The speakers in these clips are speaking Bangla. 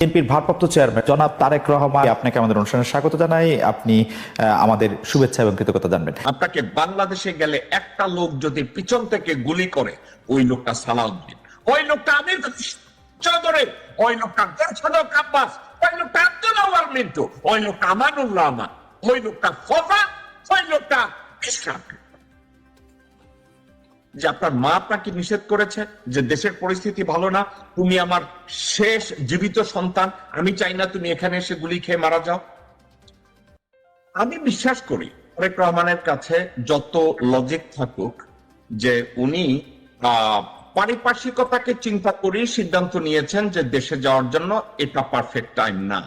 বিএনপির ভারপ্রাপ্ত চেয়ারম্যান জনাব তারেক রহমান, আপনাকে আমাদের অনুষ্ঠানে স্বাগত জানাই। আপনি আমাদের শুভেচ্ছা এবং কৃতজ্ঞতা জানবেন। আপনাকে বাংলাদেশে গেলে একটা লোক যদি পিছন থেকে গুলি করে, ওই লোকটা সালাউদ্দিন ওই লোকটা আমির চৌধুরী, ওই লোকটা গোরছাদক আব্বাস, ওই লোকটা আব্দুল আওয়াল মিন্টু, ওই লোকটা আমানুল্লাহ আমার ওই লোকটা ফফা ওই লোকটা ইসলাম। যে আপনার মা আপনাকে নিষেধ করেছে যে দেশের পরিস্থিতি ভালো না, তুমি আমার শেষ জীবিত সন্তান, আমি চাই না তুমি এখানে এসে গুলি খেয়ে মারা যাও। আমি বিশ্বাস করি তারেক রহমানের কাছে যত লজিক থাকুক যে উনি পারিপার্শ্বিকতাকে চিন্তা করেই সিদ্ধান্ত নিয়েছেন যে দেশে যাওয়ার জন্য এটা পারফেক্ট টাইম না।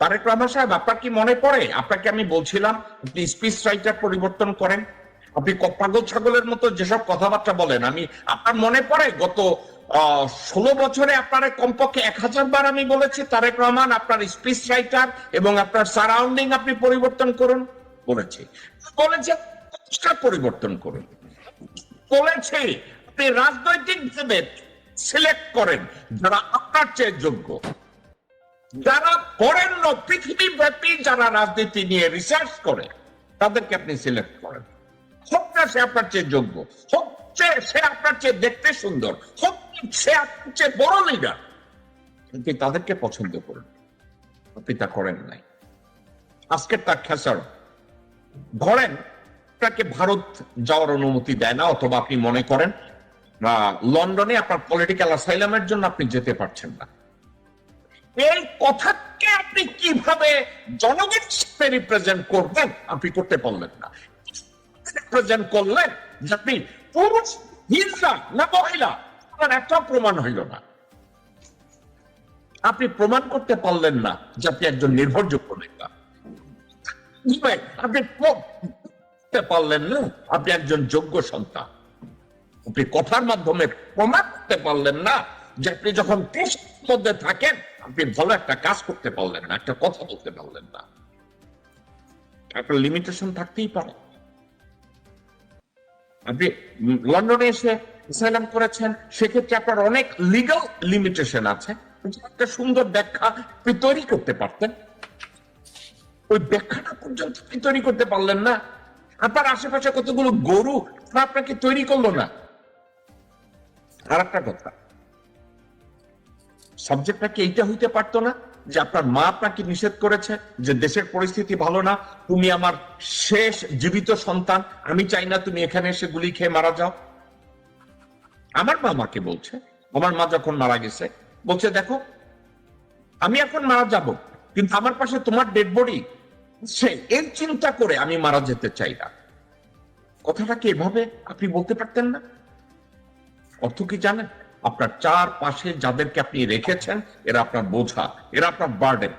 তারেক রহমান সাহেব, আপনার কি মনে পড়ে? আপনাকে আমি বলছিলাম স্পিচ রাইটার পরিবর্তন করেন। আপনি পাগল ছাগলের মতো যেসব কথাবার্তা বলেন, আমি, আপনার মনে পড়ে? গত ষোলো বছরে আপনার কমপক্ষে এক হাজার বার আমি বলেছি, তারেক রহমান আপনার স্পিচ রাইটার এবং আপনার সারাউন্ডিং আপনি পরিবর্তন করুন, বলেছি। বলেছে পরিবর্তন করুন? বলেছে, আপনি রাজনৈতিক ভাবে সিলেক্ট করেন, যারা আপনার চেয়ে যোগ্য। যারা বরেণ্য পৃথিবী ব্যাপী যারা রাজনীতি নিয়ে রিসার্চ করে, তাদেরকে আপনি সিলেক্ট করেন। না সে আপনার চেয়ে যোগ্য হোক সে- আপনার চেয়ে দেখতে সুন্দর হোক সে আপনার চেয়ে বড় লিডার আপনি তাদেরকে পছন্দ করুন আপনি তা করেন নাই। আজকের তার খেসার ধরেন আপনাকে ভারত যাওয়ার অনুমতি দেয় না, অথবা আপনি মনে করেন লন্ডনে আপনার পলিটিক্যাল অ্যাসাইলামের জন্য আপনি যেতে পারছেন না। এই কথাকে আপনি কীভাবে জনগণের সাথে রিপ্রেজেন্ট করবেন, আপনি করতে পারলেন না। রিপ্রেজেন্ট করলেন যে আপনি পুরুষ, হিংসা না মহিলা? আপনার একটা প্রমাণ হইল না। আপনি প্রমাণ করতে পারলেন না যে আপনি একজন নির্ভরযোগ্য নেতা। আপনি পারলেন না আপনি একজন যোগ্য সন্তান। আপনি কথার মাধ্যমে প্রমাণ করতে পারলেন না যে আপনি যখন মধ্যে থাকেন, আপনি ভালো একটা কাজ করতে পারলেন না, একটা কথা বলতে পারলেন না। একটা লিমিটেশন থাকতেই পারে। আপনি লন্ডনে এসে অ্যাসাইলাম করেছেন, সেক্ষেত্রে আপনার অনেক লিগাল লিমিটেশন আছে। একটা সুন্দর ব্যাখ্যা আপনি তৈরি করতে পারতেন। ওই ব্যাখ্যাটা পর্যন্ত আপনি তৈরি করতে পারলেন না। আপনার আশেপাশে কতগুলো গরু আপনাকে তৈরি করল না। আর একটা কথা সাবজেক্টটা কি এইটা হইতে পারতো না? যে আপনার মা আপনাকে নিষেধ করেছে যে দেশের পরিস্থিতি ভালো না, তুমি আমার শেষ জীবিত সন্তান, আমি চাই না তুমি এখানে এসে গুলি খেয়ে মারা যাও। আমার মা আমাকে বলছে, আমার মা যখন মারা গেছে, বলছে, দেখো, আমি এখন মারা যাব, কিন্তু আমার পাশে তোমার ডেড বডি সে এর চিন্তা করে আমি মারা যেতে চাই না। কথাটা কি এভাবে আপনি বলতে পারতেন না? অর্থ কি জানেন? আপনার চার পাশে যাদেরকে আপনি রেখেছেন, এরা আপনার বোঝা, এরা আপনার বার্ডেন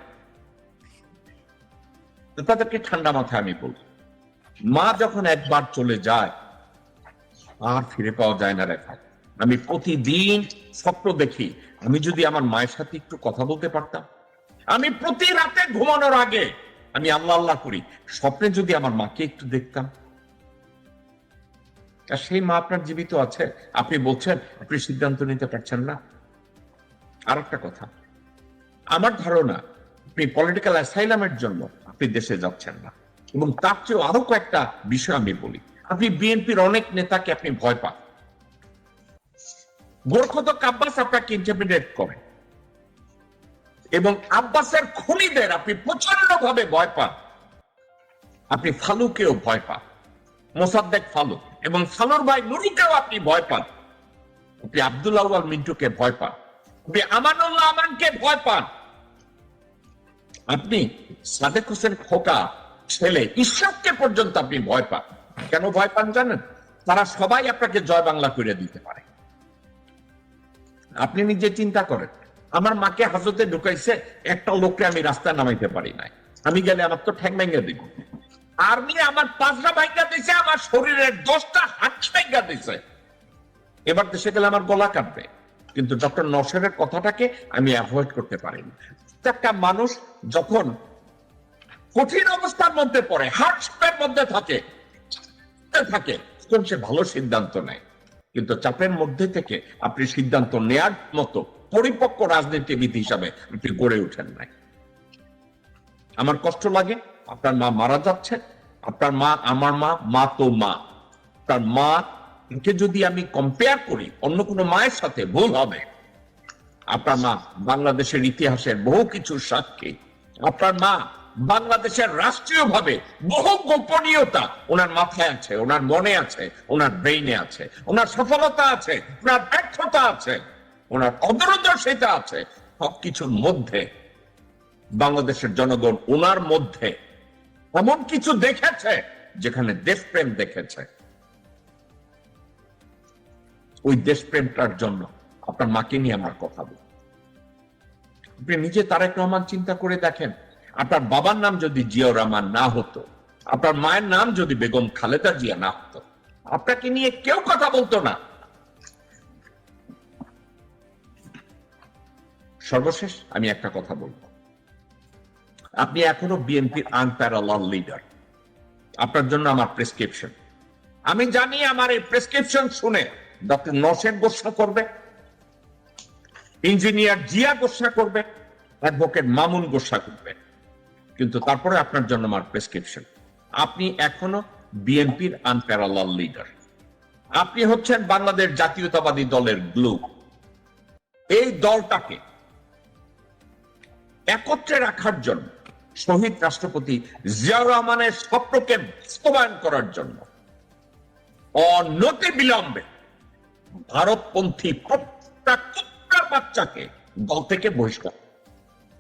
তাদেরকে ঠান্ডা মাথায় আমি বলি, মা যখন একবার চলে যায়, আর ফিরে পাওয়া যায় না রেখা আমি প্রতিদিন স্বপ্ন দেখি, আমি যদি আমার মায়ের সাথে একটু কথা বলতে পারতাম, আমি প্রতি রাতে ঘুমানোর আগে আমি আল্লাহ আল্লাহ করি, স্বপ্নে যদি আমার মাকে একটু দেখতাম আর সেই মা আপনার জীবিত আছে। আপনি বলছেন, আপনি সিদ্ধান্ত নিতে পারছেন না। আর একটা কথা, আমার ধারণা, আপনি পলিটিক্যাল অ্যাসাইলামের জন্য আপনি দেশে যাচ্ছেন না। এবং তার চেয়েও আরও কয়েকটা বিষয় আমি বলি। আপনি বিএনপির অনেক নেতাকে আপনি ভয় পান। গোরখতক আব্বাস আপনাকে ইন্টারপ্রিটেট করে। এবং আব্বাসের খুনিদের আপনি প্রচণ্ড ভাবে ভয় পান। আপনি ফালুকেও ভয় পান। মোসাদ্দেক ফালু এবং ফালুর ভাই নুরুকেও আপনি ভয় পান। আপনি আব্দুল আউয়াল মিন্টুকে ভয় পান। আপনি আমানুল্লাহ আমানকে ভয় পান। আপনি সাদেক হোসেন খোকা ছেলে ঈশ্বরকে পর্যন্ত আপনি ভয় পান। কেন ভয় পান জানেন? তারা সবাই আপনাকে জয় বাংলা করে দিতে পারে। আপনি নিজে চিন্তা করেন, আমার মাকে হাজতে ঢুকাইছে, একটা লোককে আমি রাস্তায় নামাইতে পারি নাই। আমি গেলে আমার তো ঠ্যাং ভেঙে দিব। আর্মি আমার পাঁচটা ভাইঙ্গা দিছে, আমার শরীরের দশটা হাত ভাইঙ্গা দিছে। এবার দেশে গেলে আমার গলা কাটবে কিন্তু ডক্টর নসরের কথাটাকে আমি অ্যাভয়েড করতে পারিনি। একটা মানুষ যখন কঠিন অবস্থার মধ্যে পড়ে হার্টস্পের মধ্যে থাকে থাকে, তখন সে ভালো সিদ্ধান্ত নেয়। কিন্তু চাপের মধ্যে থেকে আপনি সিদ্ধান্ত নেয়ার মতো পরিপক্ক রাজনীতিবিদ হিসাবে আপনি গড়ে ওঠেন নাই। আমার কষ্ট লাগে আপনার মা মারা যাচ্ছে, আপনার মা, আমার মা মা তো মা। তার মা কে যদি আমি কম্পেয়ার করি, অন্য কোনো মায়ের সাথে ভুল হবে। আপনার মা বাংলাদেশের ইতিহাসের বহু কিছুর সাক্ষী। আপনার মা বাংলাদেশের রাষ্ট্রীয়ভাবে বহু গোপনীয়তা ওনার মাথায় আছে, ওনার মনে আছে, ওনার ব্রেইনে আছে, ওনার সফলতা আছে, ওনার ব্যর্থতা আছে, ওনার অদূরদর্শিতা আছে। সবকিছুর মধ্যে বাংলাদেশের জনগণ ওনার মধ্যে এমন কিছু দেখেছে যেখানে দেশপ্রেম দেখেছে। ওই দেশপ্রেমটার জন্য আপনার মাকে নিয়ে আমার কথা বলি আপনি নিজে তারেক রহমান চিন্তা করে দেখেন, আপনার বাবার নাম যদি জিয়াউর রহমান না হতো, আপনার মায়ের নাম যদি বেগম খালেদা জিয়া না হতো, আপনাকে নিয়ে কেউ কথা বলতো না। সর্বশেষ আমি একটা কথা বলব। আপনি এখনও বিএনপির আনপ্যারালাল লিডার আপনার জন্য আমার প্রেসক্রিপশন আমি জানি আমার এই প্রেসক্রিপশন শুনে ডক্টর নসেন গোসা করবে ইঞ্জিনিয়ার জিয়া গোসা করবে অ্যাডভোকেট মামুন গোসা করবে। কিন্তু তারপরে আপনার জন্য আমার প্রেসক্রিপশন আপনি এখনও বিএনপির আনপ্যারালাল লিডার আপনি হচ্ছেন বাংলাদেশ জাতীয়তাবাদী দলের গ্লু এই দলটাকে একত্রে রাখার জন্য শহীদ রাষ্ট্রপতি জিয়াউর রহমানের স্বপ্নকে বাস্তবায়ন করার জন্য। অনতি বিলম্বে ভারতপন্থী প্রত্যেকটা বাচ্চাকে দল থেকে বহিষ্কার।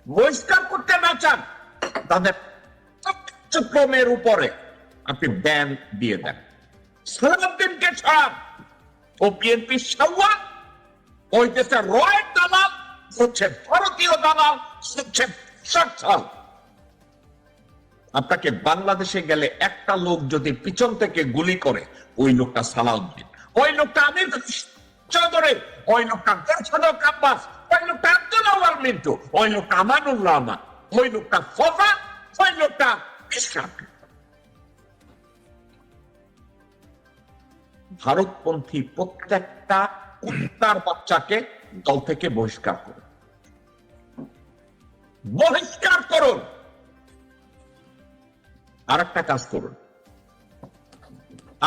বহিষ্কার করতে না চান, তাদের কার্যক্রমের উপরে আপনি ব্যান দিয়ে দেন। সালাউদ্দিনকে ছাড়ান, ও বিএনপি সাওয়া ওই দেশের রয়ের দালাল হচ্ছে ভারতীয় দালাল হচ্ছে আপনাকে বাংলাদেশে গেলে একটা লোক যদি পিছন থেকে গুলি করে, ওই লোকটা সালাউদ্দিন ওই লোকটা আমির চৌধুরী, ওই লোকটা গোরছাদক আব্বাস ওই লোকটা আব্দুল আওয়াল মিন্টু, ওই লোকটা আমানুল্লাহ আমার ওই লোকটা ফফা ওই লোকটা ইসলাম। ভারতপন্থী প্রত্যেকটা কুত্তার বাচ্চাকে দল থেকে বহিষ্কার করুন। বহিষ্কার করুন। আর একটা কাজ করুন।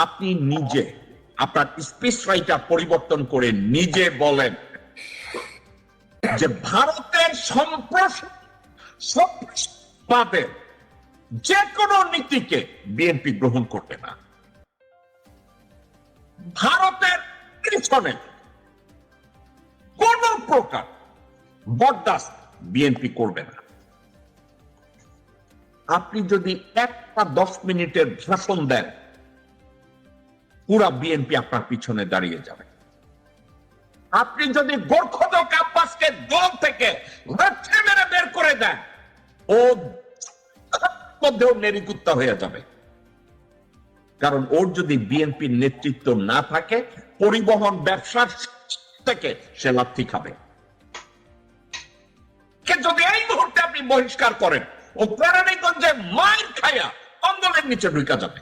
আপনি নিজে আপনার স্পিচ রাইটার পরিবর্তন করে নিজে বলেন যে ভারতের সম্প্রসাদের যে কোনো নীতিকে বিএনপি গ্রহণ করবে না। ভারতের পিছনে কোন প্রকার বরদাস্ত বিএনপি করবে না। আপনি যদি একটা দশ মিনিটের ভাষণ দেন, পুরা বিএনপি আপনার পিছনে দাঁড়িয়ে যাবে। আপনি যদি দল থেকে মেরে বের করে দেন, ও মধ্যেও নেরিকুত্তা হয়ে যাবে। কারণ ওর যদি বিএনপির নেতৃত্ব না থাকে, পরিবহন ব্যবসার থেকে সে লাথি খাবে। যদি এই মুহূর্তে আপনি বহিষ্কার করেন ও প্রাণীগঞ্জে মায়ের খায়া অঙ্গলের নিচে ঢুকা যাবে।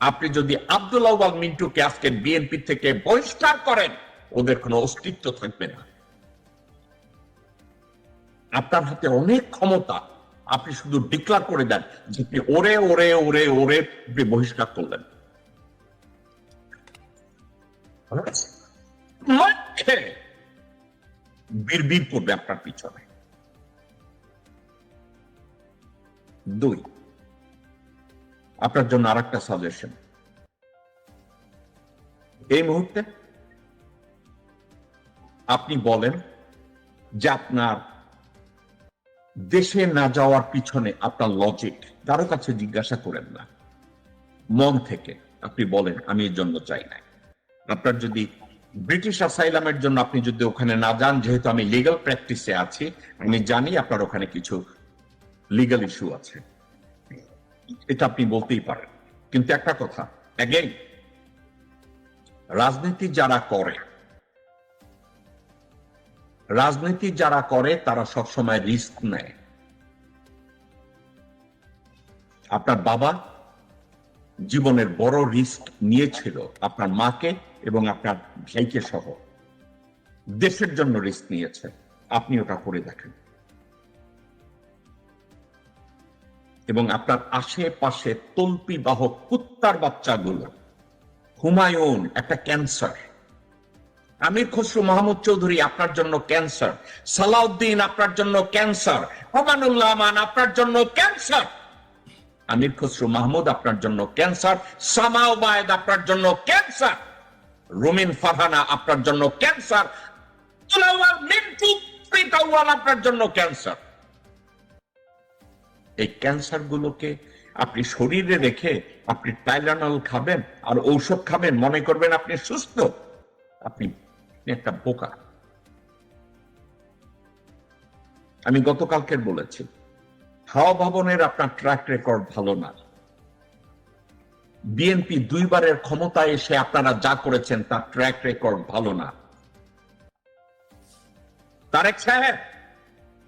আপনি যদি আব্দুল আউয়াল মিন্টুকে আজকে বিএনপি থেকে বহিষ্কার করেন, ওদের কোনো অস্তিত্ব থাকবে না। আপনার হাতে অনেক ক্ষমতা, আপনি শুধু ডিক্লার করে দেন যে ওরে ওরে ওরে ওরে বহিষ্কার করলেন। লক্ষ্যে বীর করবে আপনার পিছনে। দুই। আপনার জন্য আর একটা সাজেশন এই মুহূর্তে আপনি বলেন যে আপনার দেশে না যাওয়ার পিছনে আপনার লজিক কারও কাছে জিজ্ঞাসা করেন না। মন থেকে আপনি বলেন, আমি এর জন্য চাই না আপনার যদি ব্রিটিশ অ্যাসাইলামের জন্য আপনি যদি ওখানে না যান, যেহেতু আমি লিগাল প্র্যাকটিসে আছি, আমি জানি আপনার ওখানে কিছু লিগাল ইস্যু আছে। এটা আপনি বলতেই পারেন। কিন্তু একটা কথা অ্যাগেন রাজনীতি যারা করে, রাজনীতি যারা করে, তারা সবসময় রিস্ক নেয়। আপনার বাবা জীবনের বড় রিস্ক নিয়েছিল আপনার মাকে এবং আপনার ভাইকে সহ। দেশের জন্য রিস্ক নিয়েছে। আপনি ওটা করে দেখেন। এবং আপনার আশেপাশে তল্পি বাহক কুত্তার বাচ্চাগুলো। হুমায়ুন, একটা ক্যান্সার আমির খসরু, মাহমুদ চৌধুরী, আপনার জন্য ক্যান্সার সালাউদ্দিন, আপনার জন্য ক্যান্সার ওমানুল্লাহ আমান, আপনার জন্য ক্যান্সার আমির খসরু, মাহমুদ, আপনার জন্য ক্যান্সার সামাও বায়েদ আপনার জন্য ক্যান্সার রুমিন ফারহানা, আপনার জন্য ক্যান্সার আপনার জন্য ক্যান্সার এই ক্যান্সার গুলোকে আপনি শরীরে রেখে আপনি টাইলানল খাবেন আর ঔষধ খাবেন, মনে করবেন আপনি সুস্থ, আপনি একটা বোকা। আমি গতকালকের বলেছি, হাওয়া ভবনের আপনার ট্র্যাক রেকর্ড ভালো না। বিএনপি দুইবারের ক্ষমতায় এসে আপনারা যা করেছেন তার ট্র্যাক রেকর্ড ভালো না। তারেক সাহেব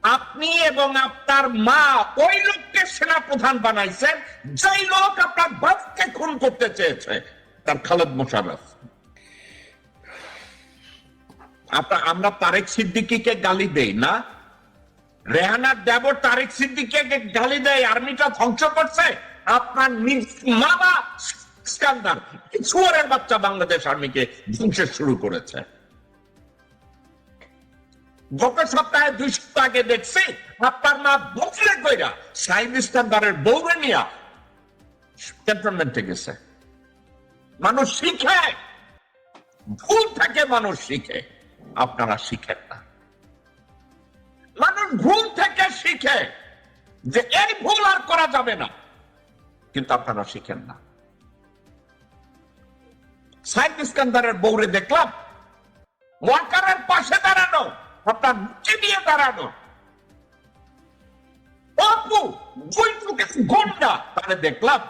আপনি এবং আপনার মা ওই লোককে সেনা প্রধান বানাইছেন, যেই লোক আপনার বাপকে খুন করতে চেয়েছে, তার খালেদ আপনার, আমরা তারেক সিদ্দিকীকে গালি দেই, না? রেহানার দেবর তারেক সিদ্দিকীকে গালি দেয়, আর্মিটা ধ্বংস করছে? আপনার সুয়ারের বাচ্চা বাংলাদেশ আর্মিকে ধ্বংসের শুরু করেছে। গত সপ্তাহে দুই সপ্তাহ আগে দেখছি আপনার মা বসলে কইরা সাইদ ইস্তানদারের বৌরে নিয়া ক্যান্টনমেন্টে গেছে। মানুষ শিখে। ভুল থেকে মানুষ শিখে। আপনারা শিখেন না। মানুষ ভুল থেকে শিখে যে এই ভুল আর করা যাবে না। কিন্তু আপনারা শিখেন না। সাইদ ইস্কান্দারের বৌরে দেখলাম, ওয়াকারের পাশে মুখে দিয়ে দাঁড়ানো। অপু বৈঠকে গন্ডা তাহলে দেখলাম,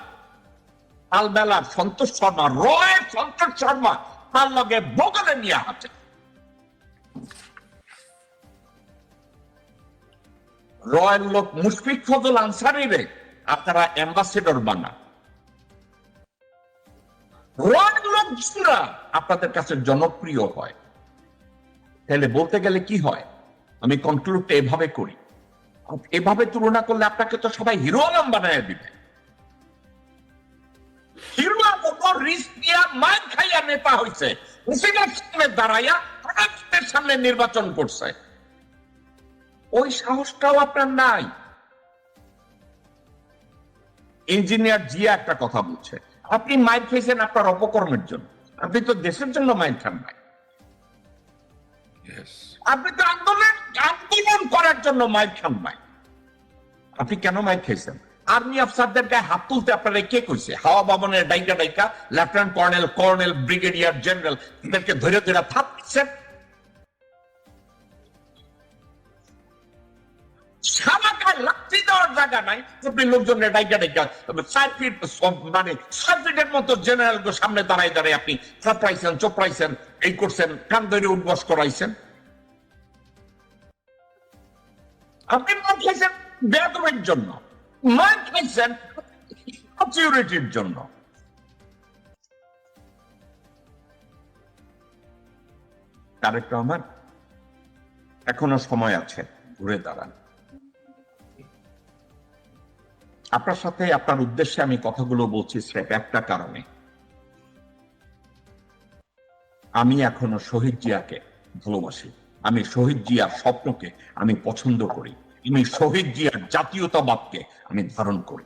কালবেলা সন্তোষ শর্মা, রয় সন্তোষ শর্মা, তার লগে বগলে নিয়ে আছে রয়্যাল লোক মুশফিক ফজল আনসারি রে, আপনারা অ্যাম্বাসেডর বানান রয়্যাল লোক আপনাদের কাছে জনপ্রিয় হয়। তাহলে বলতে গেলে কি হয়? আমি কনক্লুডটা এভাবে করি। এভাবে তুলনা করলে আপনাকে তো সবাই হিরো আলম বানায় দিবে। নেতা হয়েছে দাঁড়াইয়া সামনে নির্বাচন করছে। ওই সাহসটাও আপনার নাই। ইঞ্জিনিয়ার জিয়া একটা কথা বলছে। আপনি মাইর খেয়েছেন আপনার অপকর্মের জন্য। আপনি তো দেশের জন্য মাইর খান নাই। আপনি তো আন্দোলন আন্দোলন করার জন্য মাইক খান নাই। আপনি কেন মাইক খেয়েছেন আর্মি অফিসারদের গায়ে হাত তুলতে আপনারা কে কইছে? হাওয়া ভবনের ডাইকা ডাইকা lieutenant colonel colonel brigadier general এদেরকে ধরে ধরে থাপ দিচ্ছেন সামাকায় লাঠি দেওয়ার নাই লোকজনের মানে মতো জেনারেল সামনে আপনি চাপড়াইছেন এই করছেন, কান ধরে উদ্বাস করাইছেন। আপনি খাইছেন জন্য মার খাইছেন সিকিউরিটির জন্য। তারেক এখনও সময় আছে, ঘুরে দাঁড়ান। আপনার সাথে আপনার উদ্দেশ্যে আমি কথাগুলো বলছি স্রেফ একটা কারণে। আমি এখনও শহীদ জিয়াকে ভালোবাসি। আমি শহীদ জিয়ার স্বপ্নকে আমি পছন্দ করি। আমি শহীদ জিয়ার জাতীয়তাবাদকে আমি ধারণ করি।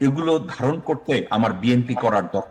এগুলো ধারণ করতে আমার বিএনপি করার দরকার।